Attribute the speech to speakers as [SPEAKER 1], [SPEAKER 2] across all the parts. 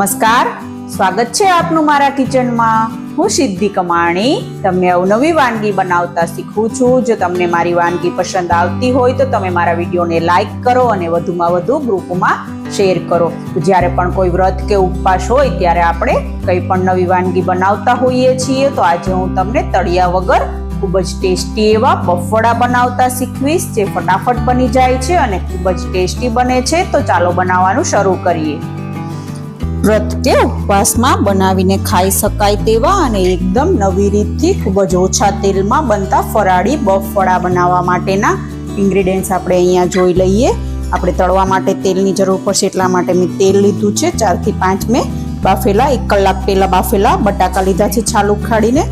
[SPEAKER 1] નમસ્કાર. સ્વાગત છે આપનું મારા કિચનમાં. હું સિદ્ધિ કમાણી. તમને અવનવી વાનગી બનાવતા શીખું છું. જો તમને મારી વાનગી પસંદ આવતી હોય તો તમે મારા વિડીયોને લાઇક કરો અને વધુમાં વધુ ગ્રુપમાં શેર કરો. જ્યારે પણ કોઈ વ્રત કે ઉપવાસ હોય ત્યારે આપણે કંઈ પણ નવી વાનગી બનાવતા હોઈએ છીએ તો આજે હું તમને તળિયા વગર ખૂબ જ ટેસ્ટી એવા બફોડા બનાવતા શીખવીશ, જે ફટાફટ બની જાય છે અને ખૂબ જ ટેસ્ટી બને છે. તો ચાલો બનાવવાનું શરૂ કરીએ. વ્રત કે ઉપવાસમાં બનાવીને ખાઈ શકાય તેવા અને એકદમ નવી રીતથી ખૂબ જ ઓછા તેલમાં બનતા ફરાળી બફળા બનાવવા માટેના ઇન્ગ્રીડિયન્ટ્સ આપણે અહીંયા જોઈ લઈએ. આપણે તળવા માટે તેલની જરૂર પડશે એટલા માટે મેં તેલ લીધું છે. ચારથી પાંચ મેં બાફેલા, એક કલાક પહેલાં બાફેલા, બટાકા લીધા છે છાલ ઉખાડીને.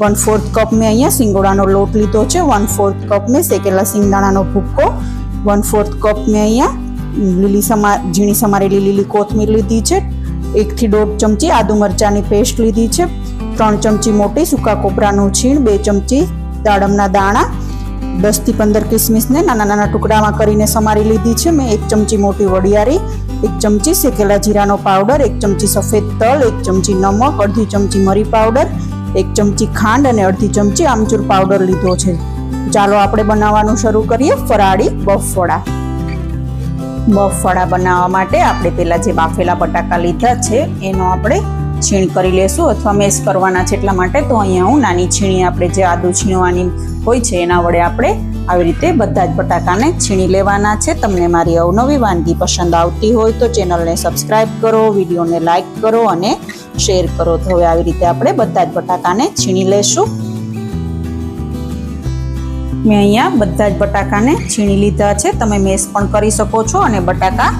[SPEAKER 1] વન ફોર્થ કપ મેં અહીંયા સિંગોડાનો લોટ લીધો છે. વન ફોર્થ કપ મેં શેકેલા સિંગદાણાનો ભૂક્કો. વન ફોર્થ કપ મેં અહીંયા લીલી સમા, ઝીણી સમારેલી લીલી કોથમીર લીધી છે. એકથી દોઢ ચમચી આદુ મરચાંની પેસ્ટ લીધી છે. ત્રણ ચમચી મોટી સૂકા કોપરાનું છીણ, બે ચમચી દાડમના દાણા, દસથી પંદર કિસમિસને નાના નાના ટુકડામાં કરીને સમારી લીધી છે. મેં એક ચમચી મોટી વડિયારી, એક ચમચી શેકેલા જીરાનો પાવડર, એક ચમચી સફેદ તલ, એક ચમચી નમક, અડધી ચમચી મરી પાવડર, એક ચમચી ખાંડ અને અડધી ચમચી આમચૂર પાવડર લીધો છે. ચાલો આપણે બનાવવાનું શરૂ કરીએ ફરાળી બફળા બફળા બનાવવા માટે આપણે પેલા જે બાફેલા બટાકા લીધા છે, એનો આપણે છીણ કરી લેશું અથવા મેશ કરવાના છે એટલા માટે તો અહીંયા હું નાની છીણી, આપણે જે આદુ છીણવાની હોય છે, એના વડે આપણે આવી રીતે બધા જ બટાકાને છીણી લેવાના છે. તમને મારી અવનવી વાનગી પસંદ આવતી હોય તો ચેનલને સબસ્ક્રાઈબ કરો, વિડીયોને લાઇક કરો અને શેર કરો. તો હવે આવી રીતે આપણે બધા જ બટાકાને છીણી લેશું. મેં અહીંયા બધા જ બટાકાને છીણી લીધા છે. તમે મેશ પણ કરી શકો છો અને બટાકા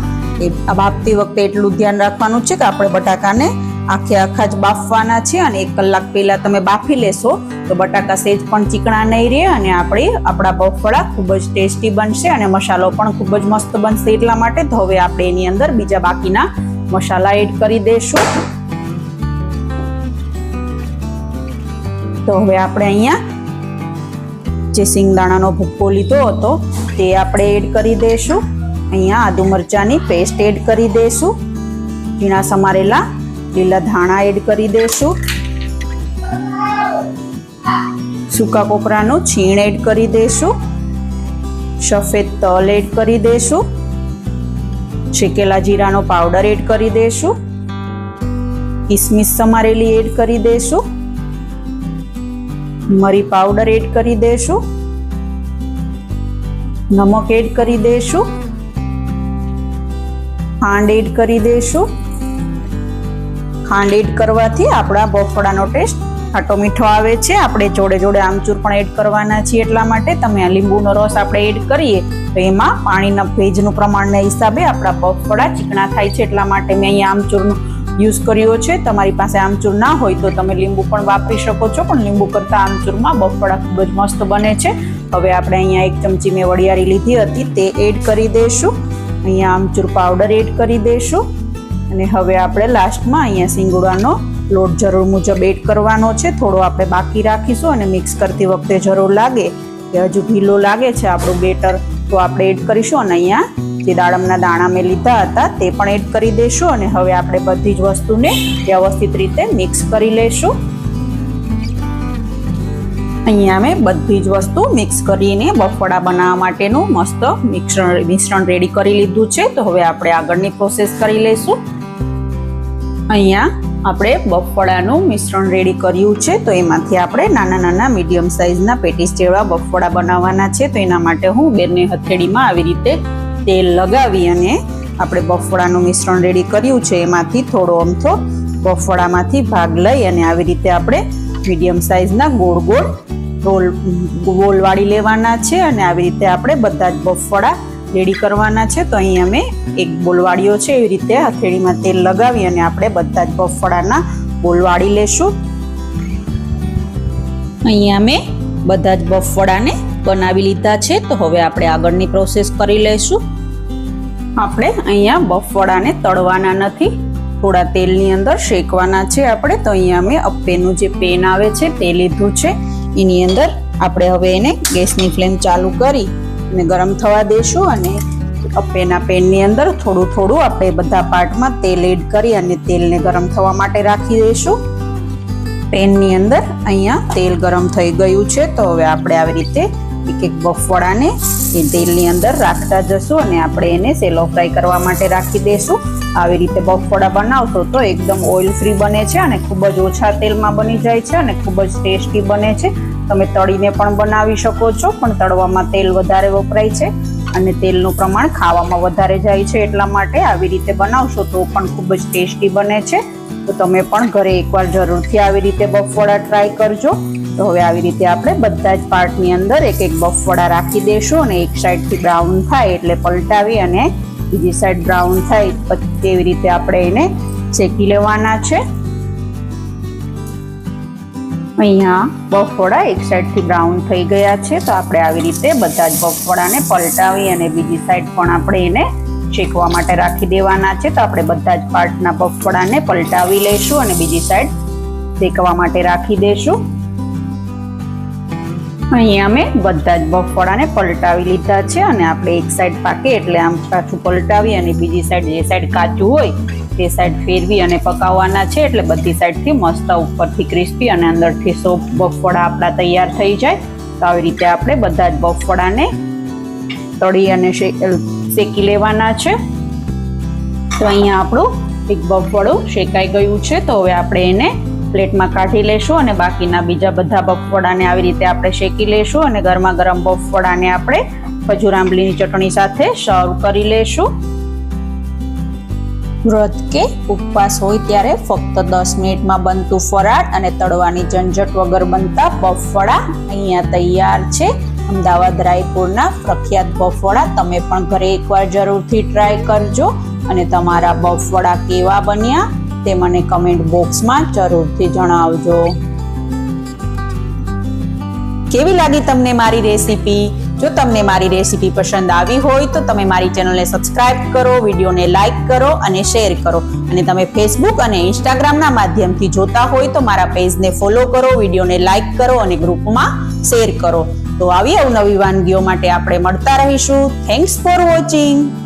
[SPEAKER 1] એ બાફતી વખતે એટલું ધ્યાન રાખવાનું છે કે આપણે બટાકાને આખે આખા જ બાફવાના છે અને એક કલાક પહેલાં તમે બાફી લેશો તો બટાકા સેજ પણ ચીકણા નહીં રહે અને આપણે આપણા બફળા ખૂબ જ ટેસ્ટી બનશે અને મસાલો પણ ખૂબ જ મસ્ત બનશે એટલા માટે તો હવે આપણે એની અંદર બીજા બાકીના મસાલા એડ કરી દઈશું તો હવે આપણે અહીંયા જે સિંગદાણાનો ભૂક્કો લીધો હતો, તે આપણે એડ કરી દઈશું અહીંયા આદુ મરચાંની પેસ્ટ એડ કરી દઈશું ઝીણા સમારેલા લીલા ધાણા એડ કરી દઈશું સૂકા કોપરાનું છીણ એડ કરી દઈશું સફેદ તલ એડ કરી દઈશું શેકેલા જીરાનો પાવડર એડ કરી દઈશું કિસમિસ સમારેલી એડ કરી દઈશું મરી પાવડર એડ કરી દઈશું નમક એડ કરી દઈશું ખાંડ એડ કરી દઈશું ખાંડ એડ કરવાથી આપણા બફળાનો ટેસ્ટ ખાટો મીઠો આવે છે. આપણે જોડે જોડે આમચૂર પણ એડ કરવાના છીએ એટલા માટે તમે આ લીંબુનો રસ આપણે એડ કરીએ તો એમાં પાણીના ભેજનું પ્રમાણના હિસાબે આપણા બફળા ચીકણા થાય છે એટલા માટે મેં અહીંયા આમચૂરનું યુઝ કર્યો છે. તમારી પાસે આમચૂર ના હોય તો તમે લીંબુ પણ વાપરી શકો છો, પણ લીંબુ કરતાં આમચૂરમાં બફળા ખૂબ જ મસ્ત બને છે. હવે આપણે અહીંયા એક ચમચી મેં વડિયારી લીધી હતી, તે એડ કરી દઈશું. અહીંયા આમચૂર પાવડર એડ કરી દઈશું. અને હવે આપણે લાસ્ટમાં અહીંયા સિંગોડાનો લોટ જરૂર મુજબ એડ કરવાનો છે. થોડો આપણે બાકી રાખીશું અને મિક્સ કરતી વખતે જરૂર લાગે કે હજુ ઢીલો લાગે છે આપણું બેટર, તો આપણે એડ કરીશું અને અહીંયા જે દાડમના દાણા મેં લીધા હતા તે પણ એડ કરી દઈશું અને હવે આપણે બધી જ વસ્તુને વ્યવસ્થિત રીતે મિક્સ કરી લઈશું અહીંયા મેં બધી જ વસ્તુ મિક્સ કરીને બફળા બનાવવા માટેનું મસ્ત મિશ્રણ મિશ્રણ રેડી કરી લીધું છે. તો હવે આપણે આગળની પ્રોસેસ કરી લઈશું અહીંયા આપણે બફળાનું મિશ્રણ રેડી કર્યું છે. તો એમાંથી આપણે નાના નાના મીડિયમ સાઇઝના પેટીસ જેવા બફળા બનાવવાના છે. તો એના માટે હું બેને હથેળીમાં આવી રીતે તેલ લગાવી અને આપણે બફળાનું મિશ્રણ રેડી કર્યું છે. એમાંથી થોડો અમથો બફળામાંથી ભાગ લઈ અને આવી રીતે આપણે મીડિયમ સાઇઝના ગોળ ગોળ રોલ ગોલ વાળી લેવાના છે અને આવી રીતે આપણે બધા જ બફળા રેડી કરવાના છે. તો અહીં અમે એક બોલવાળીઓ છે, એવી રીતે હથેળીમાં તેલ લગાવી અને આપણે બધા જ બફળાના બોલ વાળી લેશું. અહીંયા અમે બધા જ બફળાને બનાવી લીધા છે, તો હવે આપણે આગળની પ્રોસેસ કરી લઈશું. આપણે અહીંયા બફળાને તળવાના નથી. થોડા તેલની અંદર શેકવાના છે આપણે, તો અહીંયા અમે અપ્પેનું જે પેન આવે છે તે લીધું છે. એની અંદર આપણે હવે એને ગેસની ફ્લેમ ચાલુ કરી અને ગરમ થવા દેશું અને અપ્પેના પેનની અંદર થોડું થોડું આપણે બધા પાર્ટમાં તેલ એડ કરી અને તેલને ગરમ થવા માટે રાખી દઈશું પેનની અંદર અહીંયા તેલ ગરમ થઈ ગયું છે, તો હવે આપણે આવી રીતે એક એક બફવાડાને એ તેલની અંદર રાખતા જશું અને આપણે એને સેલો ફ્રાય કરવા માટે રાખી દઈશું આવી રીતે બફવાડા બનાવશો તો એકદમ ઓઇલ ફ્રી બને છે અને ખૂબ જ ઓછા તેલમાં બની જાય છે અને ખૂબ જ ટેસ્ટી બને છે. તમે તળીને પણ બનાવી શકો છો, પણ તળવામાં તેલ વધારે વપરાય છે અને તેલનું પ્રમાણ ખાવામાં વધારે જાય છે એટલા માટે આવી રીતે બનાવશો તો પણ ખૂબ જ ટેસ્ટી બને છે. તો તમે પણ ઘરે એકવાર જરૂરથી આવી રીતે બફવડા ટ્રાય કરજો. તો હવે આવી રીતે આપણે બધા જ પાર્ટની અંદર એક એક બફવડા રાખી દેશું અને એક સાઈડથી બ્રાઉન થાય એટલે પલટાવી અને બીજી સાઈડ બ્રાઉન થાય તેવી રીતે આપણે એને શેકી લેવાના છે. અહીંયા બફવડા એક સાઈડથી બ્રાઉન થઈ ગયા છે. તો આપણે આવી રીતે બધા જ બફવડાને પલટાવી અને બીજી સાઈડ પણ આપણે એને શેકવા માટે રાખી દેવાના છે. તો આપણે બધા જ પાર્ટના બફોડાને પલટાવી લઈશું અને બીજી સાઈડ શેકવા માટે રાખી દેશું. અહીંયા અમે બધા જ બફોડાને પલટાવી લીધા છે અને આપણે એક સાઈડ પાકે એટલે આમ પાછું પલટાવી અને બીજી સાઈડ જે સાઈડ કાચું હોય તે સાઈડ ફેરવી અને પકાવવાના છે. એટલે બધી સાઈડથી મસ્ત ઉપરથી ક્રિસ્પી અને અંદરથી સોફ્ટ બફોડા આપણા તૈયાર થઈ જાય. તો આવી રીતે આપણે બધા જ બફોડાને તળી અને શેકી લેવાના છે. તો અહીંયા આપણું એક બફોડું શેકાઈ ગયું છે. તો હવે આપણે એને પ્લેટમાં કાઢી લેશું અને બાકીના બીજા બધા બફોડાને આવી રીતે આપણે શેકી લેશું અને ગરમા ગરમ બફોડાને આપણે ખજૂર આંબલીની ચટણી સાથે સર્વ કરી લેશું. વ્રત કે ઉપવાસ હોય ત્યારે ફક્ત દસ મિનિટમાં બનતું ફરાળ અને તળવાની ઝંઝટ વગર બનતા બફળા અહીંયા તૈયાર છે. અમદાવાદ, રાયપુરના પ્રખ્યાત બફવડા તમે પણ ઘરે એકવાર જરૂરથી ટ્રાય કરજો અને તમારા બફવડા કેવા બન્યા તે મને કમેન્ટ બોક્સમાં જરૂરથી જણાવજો. કેવી લાગી તમને મારી રેસીપી જો તમને મારી રેસીપી પસંદ આવી હોય તો તમે મારી ચેનલને સબસ્ક્રાઇબ કરો વિડીયોને લાઇક કરો અને શેર કરો. અને તમે ફેસબુક અને ઇન્સ્ટાગ્રામના માધ્યમથી જોતા હોય તો મારા પેજને ફોલો કરો વિડીયોને લાઇક કરો અને ગ્રુપમાં શેર કરો. તો આવી અવનવી વાનગીઓ માટે આપણે મળતા રહીશું. Thanks for watching